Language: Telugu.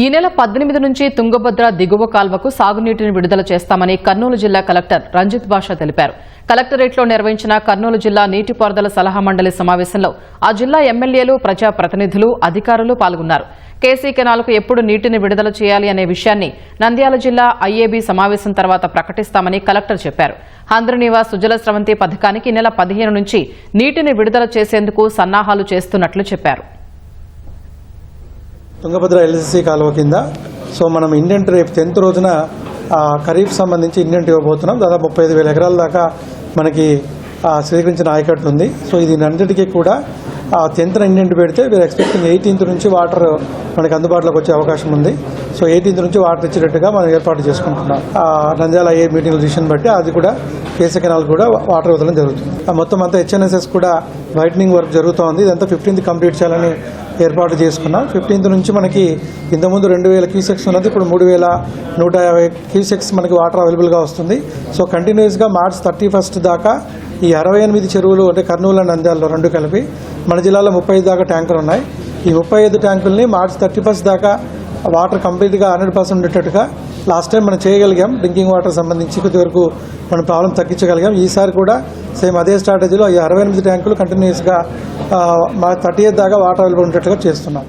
ఈ నెల పద్దెనిమిది నుంచి తుంగభద్ర దిగువ కాల్వకు సాగునీటిని విడుదల చేస్తామని కర్నూలు జిల్లా కలెక్టర్ రంజిత్ బాషా తెలిపారు. కలెక్టరేట్లో నిర్వహించిన కర్నూలు జిల్లా నీటిపారుదల సలహా మండలి సమావేశంలో ఆ జిల్లా ఎమ్మెల్యేలు ప్రజాప్రతినిధులు అధికారులు పాల్గొన్నారు. కేసీ కెనాల్కు ఎప్పుడు నీటిని విడుదల చేయాలి అనే విషయాన్ని నంద్యాల జిల్లా ఐఏబీ సమావేశం తర్వాత ప్రకటిస్తామని కలెక్టర్ చెప్పారు. హంద్రనివాస్ సుజల స్రవంతి పథకానికి నెల పదిహేను నుంచి నీటిని విడుదల చేసేందుకు సన్నాహాలు చేస్తున్నట్లు చెప్పారు. తుంగభద్ర ఎల్ఎస్సి కాలువ కింద. సో మనం ఇండెంట్ రేపు టెన్త్ రోజున ఖరీఫ్ సంబంధించి ఇండెంట్ ఇవ్వబోతున్నాం దాదాపు ముప్పై ఐదు వేల ఎకరాల దాకా మనకి స్వీకరించిన ఆయకట్టు ఉంది సో ఇది అన్నిటికీ కూడా టెన్త్ ఇండెంట్ పెడితే వీరు ఎక్స్పెక్టింగ్ ఎయిటీన్త్ నుంచి వాటర్ మనకి అందుబాటులోకి వచ్చే అవకాశం ఉంది. సో ఎయిటీన్త్ నుంచి వాటర్ ఇచ్చేటట్టుగా మనం ఏర్పాటు చేసుకుంటున్నాం. నంద్యాల ఏ మీటింగ్ డిసిషన్ బట్టి అది కూడా కేసీ కెనాల్ కూడా వాటర్ వదలడం జరుగుతుంది. ఆ మొత్తం అంతా హెచ్ఎన్ఎస్ఎస్ కూడా వైట్నింగ్ వర్క్ జరుగుతోంది. ఇదంతా ఫిఫ్టీన్త్ కంప్లీట్ చేయాలని ఏర్పాటు చేసుకున్నాం. ఫిఫ్టీన్త్ నుంచి మనకి ఇంతకుముందు రెండు వేల క్యూసెక్స్ ఉన్నది ఇప్పుడు మూడు వేల నూట యాభై క్యూసెక్స్ మనకి వాటర్ అవైలబుల్గా వస్తుంది. సో కంటిన్యూస్గా మార్చ్ థర్టీ ఫస్ట్ దాకా ఈ అరవై ఎనిమిది చెరువులు అంటే కర్నూలు నంద్యాలలో రెండు కలిపి మన జిల్లాలో ముప్పై ఐదు దాకా ట్యాంకులు ఉన్నాయి. ఈ ముప్పై ఐదు ట్యాంకుల్ని మార్చ్ థర్టీ ఫస్ట్ దాకా వాటర్ కంప్లీట్గా హండ్రెడ్ పర్సెంట్ ఉండేటట్టుగా లాస్ట్ టైం మనం చేయగలిగాం. డ్రింకింగ్ వాటర్ సంబంధించి కొద్దివరకు మనం ప్రాబ్లం తగ్గించగలిగాం. ఈసారి కూడా సేమ్ అదే స్ట్రాటజీలో ఈ అరవై ఎనిమిది ట్యాంకులు కంటిన్యూస్గా మా థర్టీ ఎయిత్ దాకా వాటర్ అవైలబుల్ ఉండేట్టుగా చేస్తున్నాం.